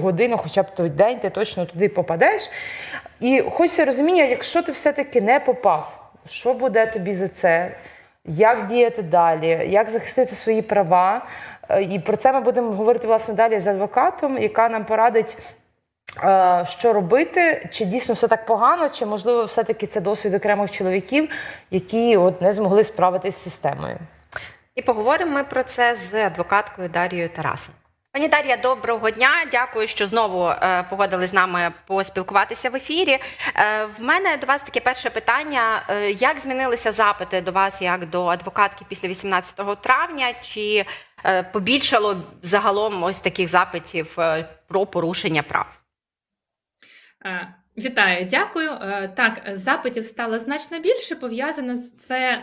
годину, хоча б той день, ти точно туди попадеш. І хочеться розуміння, якщо ти все-таки не попав, що буде тобі за це? Як діяти далі, як захистити свої права? Е, І про це ми будемо говорити власне далі з адвокатом, яка нам порадить, е, що робити, чи дійсно все так погано, чи можливо все-таки це досвід окремих чоловіків, які от не змогли справитися з системою. І поговоримо ми про це з адвокаткою Дарією Тарасенко. Пані Дар'я, доброго дня. Дякую, що знову е, погодили з нами поспілкуватися в ефірі. Е, в мене до вас таке перше питання: Е, як змінилися запити до вас як до адвокатки після 18 травня? Чи побільшало загалом ось таких запитів про порушення прав? Е, Вітаю, дякую. Е, Так, запитів стало значно більше. Пов'язано це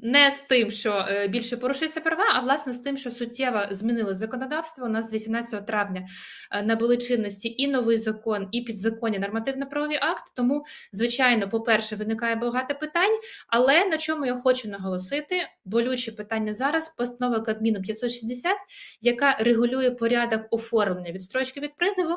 не з тим, що е, більше порушуються права, а власне з тим, що суттєво змінили законодавство. У нас з 18 травня е, набули чинності і новий закон, і підзаконні нормативно-правові акти. Тому, звичайно, по-перше, виникає багато питань. Але на чому я хочу наголосити, болюче питання зараз постанова Кабміну 560, яка регулює порядок оформлення відстрочки від призову.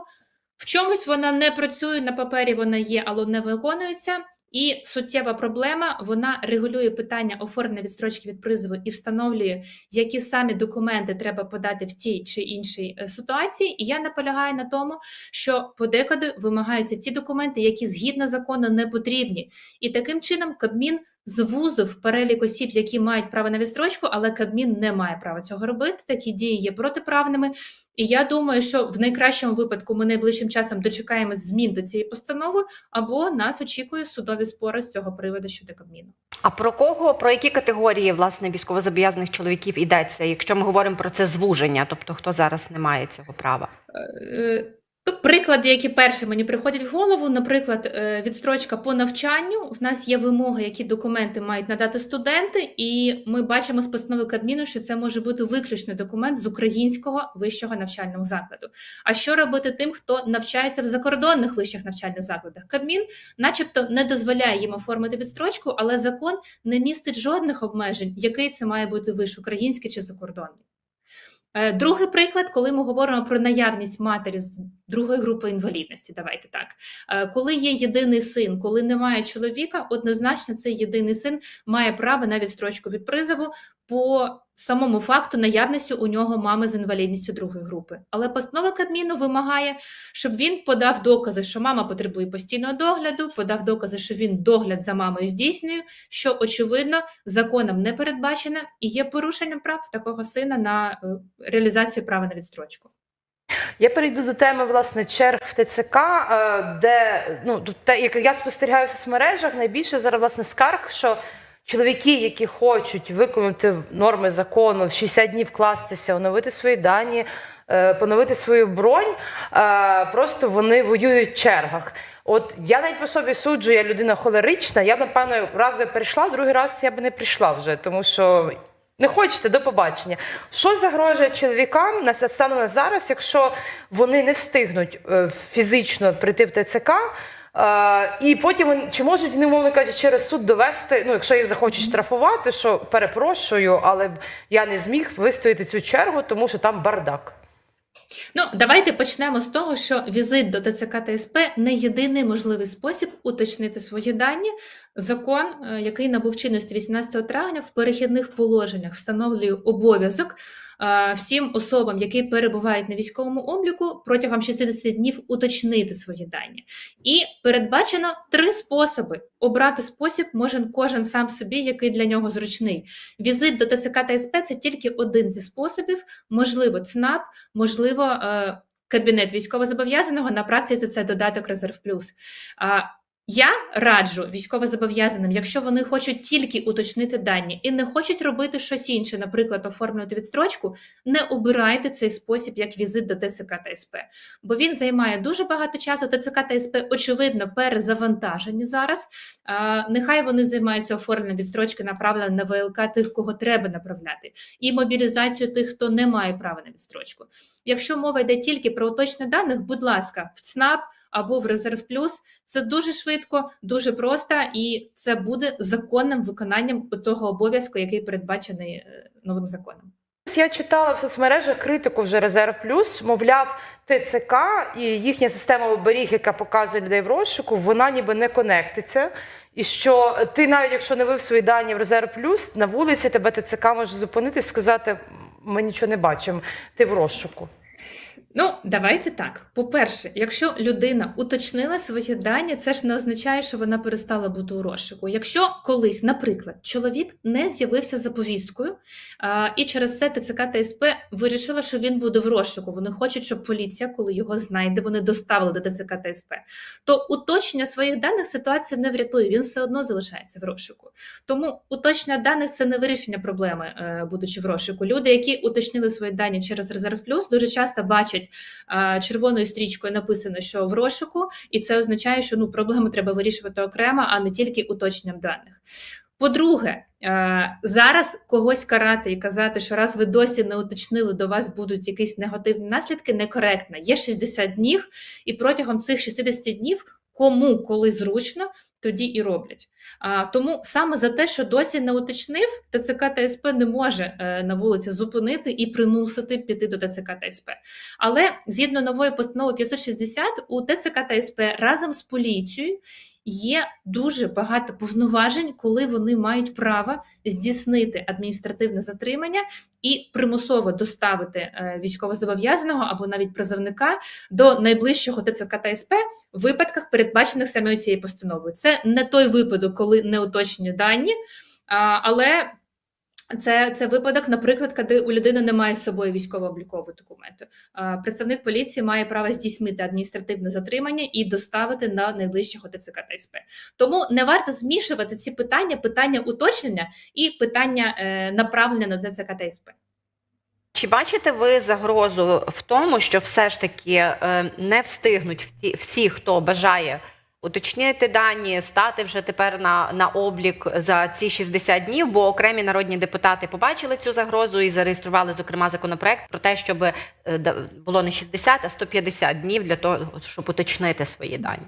В чомусь вона не працює на папері, вона є, але не виконується. І суттєва проблема вона регулює питання оформлення відстрочки від призову і встановлює, які самі документи треба подати в тій чи іншій е, ситуації. І я наполягаю на тому, що подекуди вимагаються ті документи, які згідно закону не потрібні. І таким чином Кабмін звузив перелік осіб, які мають право на відстрочку, але Кабмін не має права цього робити. Такі дії є протиправними. І я думаю, що в найкращому випадку ми найближчим часом дочекаємось змін до цієї постанови, або нас очікує судові спори з цього приводу щодо Кабміну. А про кого, про які категорії власне військовозобов'язаних чоловіків йдеться, якщо ми говоримо про це звуження, тобто хто зараз не має цього права? То приклади, які перші мені приходять в голову, наприклад, е, відстрочка по навчанню. В нас є вимоги, які документи мають надати студенти, і ми бачимо з постанови Кабміну, що це може бути виключно документ з українського вищого навчального закладу. А що робити тим, хто навчається в закордонних вищих навчальних закладах? Кабмін, начебто, не дозволяє їм оформити відстрочку, але закон не містить жодних обмежень, який це має бути виш український чи закордонний. Е, Другий приклад, коли ми говоримо про наявність матері з другої групи інвалідності, давайте так. Е, Коли є єдиний син, коли немає чоловіка, однозначно цей єдиний син має право на відстрочку від призову по самому факту наявності у нього мами з інвалідністю другої групи. Але постанова Кабміну вимагає, щоб він подав докази, що мама потребує постійного догляду, подав докази, що він догляд за мамою здійснює, що очевидно законом не передбачено і є порушенням прав такого сина на е, реалізацію права на відстрочку. Я перейду до теми власне черг в ТЦК, е, де ну те, як я спостерігаю в соцмережах, найбільше зараз власне скарг, що чоловіки, які хочуть виконати норми закону, в 60 днів вкластися, оновити свої дані, е, поновити свою бронь, е, просто вони воюють в чергах. От я навіть по собі суджу, я людина холерична. Я б, напевно раз би прийшла, другий раз я б не прийшла вже, тому що не хочете до побачення. Що загрожує чоловікам на станом на зараз, якщо вони не встигнуть е, фізично прийти в ТЦК? Е, І потім вони- чи можуть вони, умовно кажучи, через суд довести, ну якщо їх захочуть штрафувати, що перепрошую, але я не зміг вистояти цю чергу, тому що там бардак. Ну, давайте почнемо з того, що візит до ТЦК та СП не єдиний можливий спосіб уточнити свої дані. Закон, е, який набув чинності 18 травня, в перехідних положеннях встановлює обов'язок всім особам, які перебувають на військовому обліку, протягом 60 днів уточнити свої дані. І передбачено три способи. Обрати спосіб може кожен сам собі, який для нього зручний. Візит до ТЦК та СП це тільки один зі способів, можливо, ЦНАП, можливо, е, кабінет військовозобов'язаного на практиці це додаток Резерв Плюс. Я раджу військовозобов'язаним, якщо вони хочуть тільки уточнити дані і не хочуть робити щось інше, наприклад, оформлювати відстрочку, не обирайте цей спосіб як візит до ТЦК та СП, бо він займає дуже багато часу. ТЦК та СП, очевидно, перезавантажені зараз. А, нехай вони займаються оформленням відстрочки, направлення на ВЛК тих, кого треба направляти, і мобілізацію тих, хто не має права на відстрочку. Якщо мова йде тільки про уточнення даних, будь ласка, в ЦНАП або в Резерв Плюс. Це дуже швидко, дуже просто, і це буде законним виконанням того обов'язку, який передбачений е, новим законом. я читала в соцмережах критику вже Резерв Плюс, мовляв, ТЦК і їхня система оберіг, яка показує людей в розшуку, вона ніби не конектиться. І що ти, навіть якщо не вив свої дані в Резерв Плюс, на вулиці тебе ТЦК може зупинити і сказати: ми нічого не бачимо, ти в розшуку. Ну, давайте так. По-перше, якщо людина уточнила свої дані, це ж не означає, що вона перестала бути у розшуку. Якщо колись, наприклад, чоловік не з'явився за повісткою, а, і через це ТЦК та СП вирішила, що він буде в розшуку. Вони хочуть, щоб поліція, коли його знайде, вони доставили до ТЦК та СП. То уточнення своїх даних ситуацію не врятує. Він все одно залишається в розшуку. Тому уточнення даних це не вирішення проблеми, е, будучи в розшуку. Люди, які уточнили свої дані через резерв плюс, дуже часто бачать е, червоною стрічкою написано, що в розшуку, і це означає, що ну проблему треба вирішувати окремо, а не тільки уточненням даних. По-друге, е, зараз когось карати і казати, що раз ви досі не уточнили, до вас будуть якісь негативні наслідки, некоректно. Є 60 днів, і протягом цих 60 днів кому коли зручно, тоді і роблять. А, тому саме за те, що досі не уточнив, ТЦК та СП не може е, на вулиці зупинити і примусити піти до ТЦК та СП. Але згідно нової постанови 560, у ТЦК та СП разом з поліцією є дуже багато повноважень, коли вони мають право здійснити адміністративне затримання і примусово доставити е, військовозобов'язаного або навіть призовника до найближчого ТЦК та СП в випадках, передбачених саме цією постановою. Це не той випадок, коли не уточнені дані, але це, це випадок, наприклад, коли у людини немає з собою військово-облікового документу. Представник поліції має право здійснити адміністративне затримання і доставити на найближчого ТЦК та СП. Тому не варто змішувати ці питання: питання уточнення і питання е, направлення на ТЦК та СП. Чи бачите ви загрозу в тому, що все ж таки е, не встигнуть всі, хто бажає уточнити дані, стати вже тепер на, на облік за ці 60 днів? Бо окремі народні депутати побачили цю загрозу і зареєстрували, зокрема, законопроект про те, щоб е, було не 60, а 150 днів для того, щоб уточнити свої дані.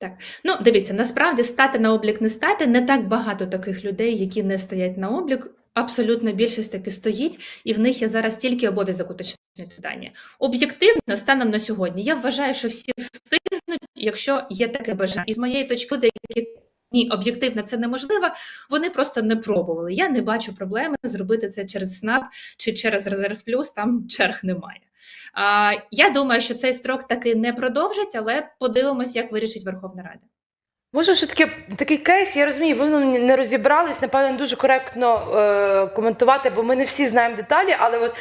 Так, Ну, дивіться, насправді стати на облік не стати. Не так багато таких людей, які не стоять на облік. Абсолютно більшість таки стоїть, і в них є зараз тільки обов'язок уточнити дані. Об'єктивно, станом на сьогодні, я вважаю, що всі встигнуть, якщо є таке бажання. І з моєї точки, деякі ні, об'єктивно це неможливо, вони просто не пробували. Я не бачу проблеми зробити це через СНАП чи через Резерв Плюс, там черг немає. А, я думаю, що цей строк таки не продовжить, але подивимось, як вирішить Верховна Рада. Може, що таке такий кейс, я розумію, ви не розібрались, напевно, дуже коректно е, коментувати, бо ми не всі знаємо деталі, але от.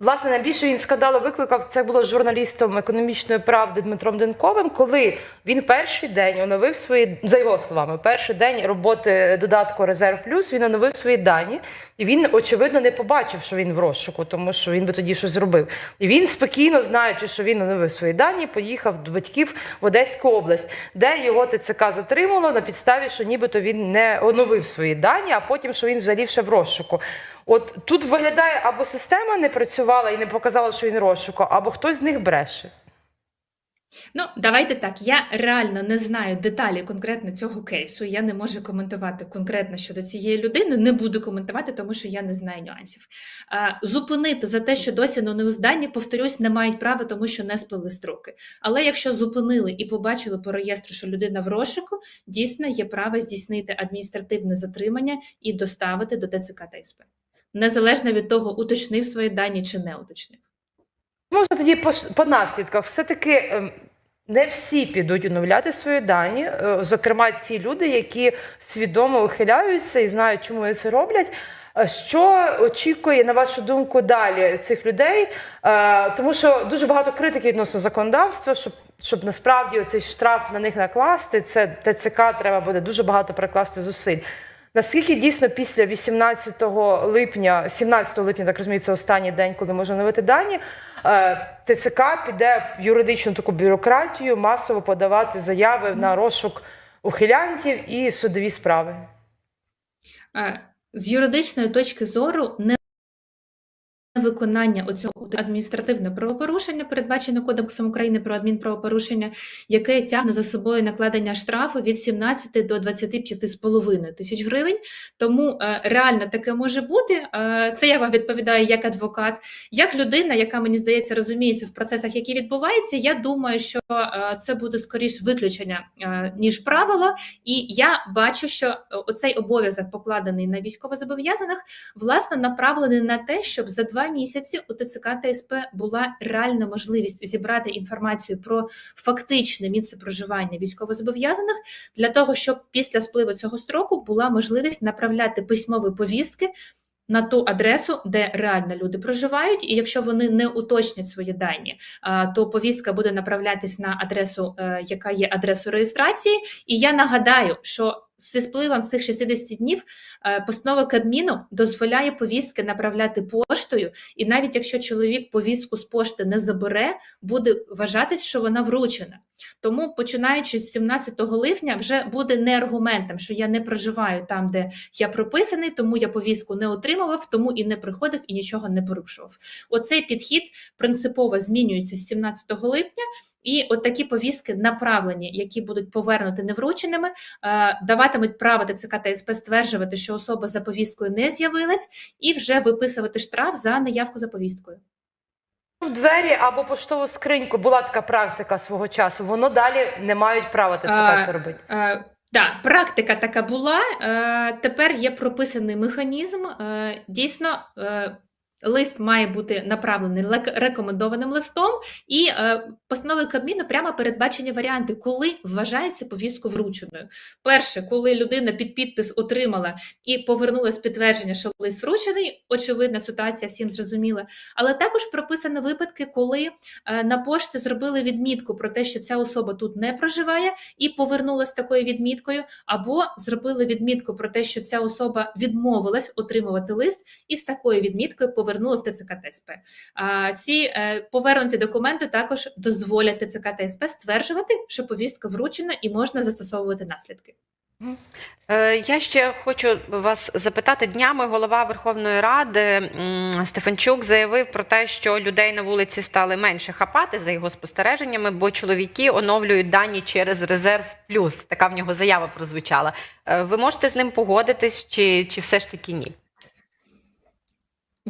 Власне, найбільше він скандалу викликав це було з журналістом економічної правди Дмитром Денковим, коли він перший день оновив свої, за його словами, перший день роботи додатку Резерв Плюс він оновив свої дані, і він очевидно не побачив, що він в розшуку, тому що він би тоді щось зробив. І він спокійно, знаючи, що він оновив свої дані, поїхав до батьків в Одеську область, де його ТЦК затримало на підставі, що нібито він не оновив свої дані, а потім що він взагалі ще в розшуку. От тут виглядає, або система не працювала і не показала, що він розшуку, або хтось з них бреше. Ну, давайте так. Я реально не знаю деталі конкретно цього кейсу. Я не можу коментувати конкретно щодо цієї людини. Не буду коментувати, тому що я не знаю нюансів. Зупинити за те, що досі не оновив дані, повторюсь, не мають права, тому що не сплили строки. Але якщо зупинили і побачили по реєстру, що людина в розшуку, дійсно є право здійснити адміністративне затримання і доставити до ТЦК та СП. Незалежно від того, уточнив свої дані чи не уточнив. Можна тоді по, по наслідках. Все-таки ем, не всі підуть оновляти свої дані, е, зокрема, ці люди, які свідомо ухиляються і знають, чому вони це роблять. Е, Що очікує, на вашу думку, далі цих людей? Е, Тому що дуже багато критики відносно законодавства, щоб, щоб насправді цей штраф на них накласти, це ТЦК треба буде дуже багато перекласти зусиль. Наскільки дійсно після 18 липня, 17 липня, так розумію, це останній день, коли можна навити дані, е, ТЦК піде в юридичну таку бюрократію, масово подавати заяви на розшук ухилянтів і судові справи? Е, З юридичної точки зору не Виконання оцього адміністративного правопорушення, передбачено Кодексом України про адмінправопорушення, яке тягне за собою накладення штрафу від 17 до 25,5 тисяч гривень. Тому е, реально таке може бути. Е, це я вам відповідаю як адвокат, як людина, яка мені здається розуміється в процесах, які відбуваються. Я думаю, що е, це буде скоріш виключення ніж правило. І я бачу, що оцей обов'язок покладений на військовозобов'язаних, власне направлений на те, щоб за два місяці у ТЦК та СП була реальна можливість зібрати інформацію про фактичне місце проживання військовозобов'язаних для того, щоб після спливу цього строку була можливість направляти письмові повістки. На ту адресу, де реально люди проживають, і якщо вони не уточнять свої дані, то повістка буде направлятись на адресу, е, яка є адресою реєстрації. І я нагадаю, що зі спливом цих 60 днів е, постанова Кабміну дозволяє повістки направляти поштою, і навіть якщо чоловік повістку з пошти не забере, буде вважатись, що вона вручена. Тому, починаючи з 17 липня, вже буде не аргументом, що я не проживаю там, де я прописаний, тому я повістку не отримував, тому і не приходив і нічого не порушував. Оцей підхід принципово змінюється з 17 липня. І от такі повістки направлені, які будуть повернути неврученими, е, даватимуть право ТЦК та СП стверджувати, що особа за повісткою не з'явилась, і вже виписувати штраф за неявку за повісткою. В двері або поштову скриньку була така практика свого часу. Воно далі не мають права ТЦК це робити. Е, да, практика така була. Е, тепер є прописаний механізм. Е, дійсно, е, лист має бути направлений рекомендованим листом, і е, постановою Кабміну прямо передбачені варіанти, коли вважається повістку врученою. Перше, коли людина під підпис отримала і повернула з підтвердження, що лист вручений, очевидна ситуація всім зрозуміла. Але також прописані випадки, коли е, на пошті зробили відмітку про те, що ця особа тут не проживає, і повернулася з такою відміткою, або зробили відмітку про те, що ця особа відмовилась отримувати лист, і з такою відміткою повернули в ТЦК ТСП. А ці е, повернуті документи також дозволять ТЦК ТСП стверджувати, що повістка вручена і можна застосовувати наслідки. Е, Я ще хочу вас запитати днями. Голова Верховної Ради Стефанчук заявив про те, що людей на вулиці стали менше хапати за його спостереженнями, бо чоловіки оновлюють дані через резерв плюс. Така в нього заява прозвучала. Е, Ви можете з ним погодитись, чи, чи все ж таки ні?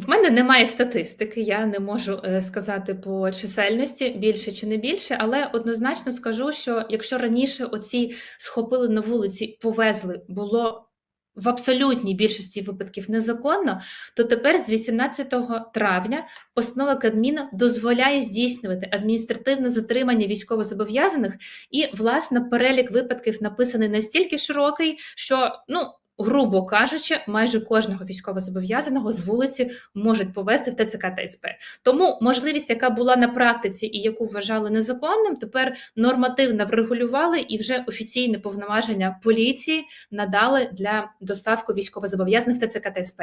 В мене немає статистики, я не можу е, сказати по чисельності більше чи не більше, але однозначно скажу, що якщо раніше оці схопили на вулиці, повезли, було в абсолютній більшості випадків незаконно, то тепер з 18 травня постанова Кабміна дозволяє здійснювати адміністративне затримання військовозобов'язаних, і власне перелік випадків написаний настільки широкий, що ну. Грубо кажучи, майже кожного військовозобов'язаного з вулиці можуть повести в ТЦК та СП. Тому можливість, яка була на практиці і яку вважали незаконним, тепер нормативно врегулювали і вже офіційне повноваження поліції надали для доставку військовозобов'язаних в ТЦК та СП.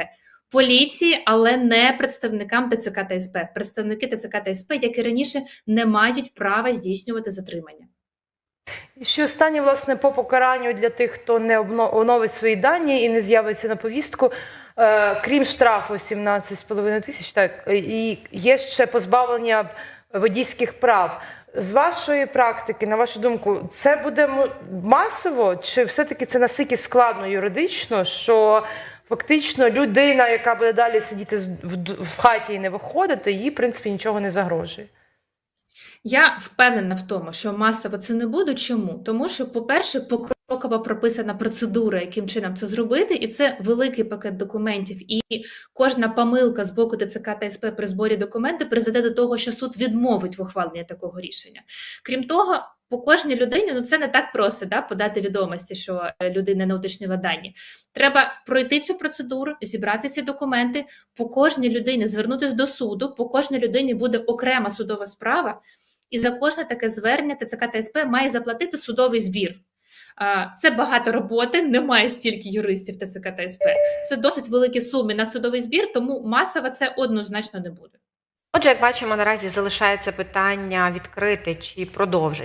Поліції, але не представникам ТЦК та СП. Представники ТЦК та СП, як і раніше, не мають права здійснювати затримання. І ще останнє, власне, по покаранню для тих, хто не оновить свої дані і не з'явиться на повістку. Е, крім штрафу 17,5 тисяч, так, і є ще позбавлення водійських прав. З вашої практики, на вашу думку, це буде масово, чи все-таки це настільки складно юридично, що фактично людина, яка буде далі сидіти в хаті і не виходити, їй, в принципі, нічого не загрожує? Я впевнена в тому, що масово це не буде. Чому? Тому що, по-перше, покрокова прописана процедура, яким чином це зробити, і це великий пакет документів. І кожна помилка з боку ТЦК та СП при зборі документів призведе до того, що суд відмовить в ухваленні такого рішення. Крім того, по кожній людині ну це не так просто да, подати відомості, що е, людина не уточнила дані. Треба пройти цю процедуру, зібрати ці документи. По кожній людині звернутися до суду. По кожній людині буде окрема судова справа. І за кожне таке звернення ТЦК та СП має заплатити судовий збір. Це багато роботи, немає стільки юристів ТЦК та СП. Це досить великі суми на судовий збір, тому масово це однозначно не буде. Отже, як бачимо, наразі залишається питання відкрите чи продовжить.